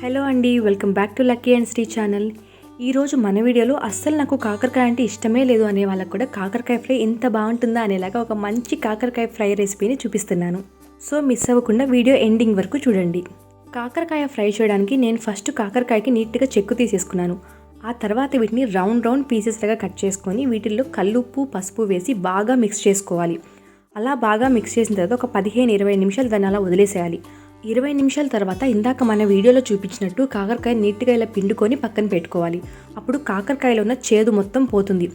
Hello అండి welcome back to Lucky and Sri channel. ఈరోజు మన వీడియోలో అస్సలు నాకు కాకరకాయ అంటే ఇష్టమే లేదు అనే వాళ్ళకు కూడా కాకరకాయ ఫ్రై ఎంత బాగుంటుందా అనేలాగా ఒక మంచి కాకరకాయ ఫ్రై రెసిపీని చూపిస్తున్నాను. సో మిస్ అవ్వకుండా వీడియో ఎండింగ్ వరకు చూడండి. కాకరకాయ ఫ్రై చేయడానికి నేను ఫస్ట్ కాకరకాయకి నీట్గా చెక్కు తీసేసుకున్నాను. ఆ తర్వాత వీటిని రౌండ్ రౌండ్ పీసెస్ లాగా కట్ చేసుకొని వీటిల్లో కల్లుప్పు పసుపు వేసి బాగా మిక్స్ చేసుకోవాలి. అలా బాగా మిక్స్ చేసిన తర్వాత ఒక పదిహేను ఇరవై నిమిషాలు దాన్ని అలా వదిలేసేయాలి. ఇరవై నిమిషాల తర్వాత ఇందాక మన వీడియోలో చూపించినట్టు కాకరకాయ నీట్గా ఇలా పిండుకొని పక్కన పెట్టుకోవాలి. అప్పుడు కాకరకాయలో ఉన్న చేదు మొత్తం పోతుంది.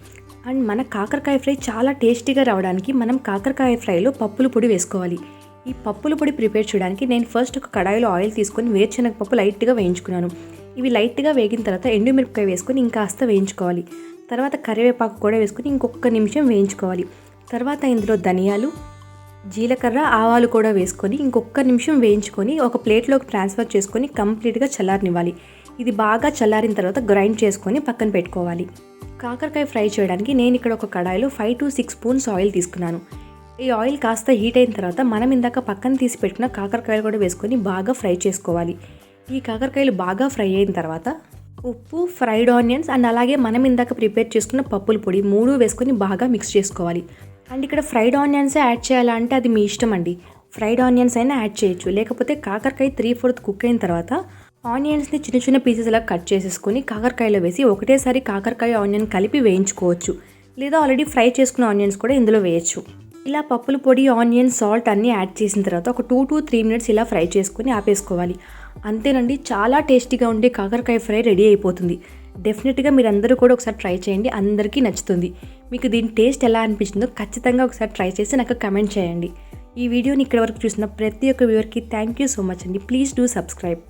అండ్ మన కాకరకాయ ఫ్రై చాలా టేస్టీగా రావడానికి మనం కాకరకాయ ఫ్రైలో పప్పుల పొడి వేసుకోవాలి. ఈ పప్పుల పొడి ప్రిపేర్ చేయడానికి నేను ఫస్ట్ ఒక కడాయిలో ఆయిల్ తీసుకొని వేరుశనగ పప్పు లైట్గా వేయించుకున్నాను. ఇవి లైట్గా వేగిన తర్వాత ఎండుమిరపకాయ వేసుకొని ఇంకాస్త వేయించుకోవాలి. తర్వాత కరివేపాకు కూడా వేసుకొని ఇంకొక నిమిషం వేయించుకోవాలి. తర్వాత ఇందులో ధనియాలు జీలకర్ర ఆవాలు కూడా వేసుకొని ఇంకొక నిమిషం వేయించుకొని ఒక ప్లేట్లోకి ట్రాన్స్ఫర్ చేసుకొని కంప్లీట్గా చల్లారనివ్వాలి. ఇది బాగా చల్లారిన తర్వాత గ్రైండ్ చేసుకొని పక్కన పెట్టుకోవాలి. కాకరకాయ ఫ్రై చేయడానికి నేను ఇక్కడ ఒక కడాయిలో five to six spoons oil తీసుకున్నాను. ఈ ఆయిల్ కాస్త హీట్ అయిన తర్వాత మనం ఇందాక పక్కన తీసి పెట్టిన కాకరకాయలు కూడా వేసుకొని బాగా ఫ్రై చేసుకోవాలి. ఈ కాకరకాయలు బాగా ఫ్రై అయిన తర్వాత ఉప్పు ఫ్రైడ్ ఆనియన్స్ అండ్ అలాగే మనం ఇందాక ప్రిపేర్ చేసుకున్న పప్పుల పొడి మూడు వేసుకొని బాగా మిక్స్ చేసుకోవాలి. అండ్ ఇక్కడ ఫ్రైడ్ ఆనియన్సే యాడ్ చేయాలంటే అది మీ ఇష్టం అండి. ఫ్రైడ్ ఆనియన్స్ అయినా యాడ్ చేయొచ్చు. లేకపోతే కాకరకాయ త్రీ ఫోర్త్ కుక్ అయిన తర్వాత ఆనియన్స్ని చిన్న చిన్న పీసెస్లా కట్ చేసేసుకొని కాకరకాయలో వేసి ఒకటేసారి కాకరకాయ ఆనియన్ కలిపి వేయించుకోవచ్చు. లేదా ఆల్రెడీ ఫ్రై చేసుకున్న ఆనియన్స్ కూడా ఇందులో వేయచ్చు. ఇలా పప్పుల పొడి ఆనియన్ సాల్ట్ అన్నీ యాడ్ చేసిన తర్వాత ఒక టూ టు త్రీ మినిట్స్ ఇలా ఫ్రై చేసుకొని ఆపేసుకోవాలి. అంతేనండి చాలా టేస్టీగా ఉండే కాకరకాయ ఫ్రై రెడీ అయిపోతుంది. డెఫినెట్గా మీరు అందరూ కూడా ఒకసారి ట్రై చేయండి అందరికీ నచ్చుతుంది. మీకు దీని టేస్ట్ ఎలా అనిపించిందో ఖచ్చితంగా ఒకసారి ట్రై చేసి నాకు కమెంట్ చేయండి. ఈ వీడియోని ఇక్కడ వరకు చూసిన ప్రతి ఒక్క వ్యూవర్కి థ్యాంక్ యూ సో మచ్ అండి. Please do subscribe.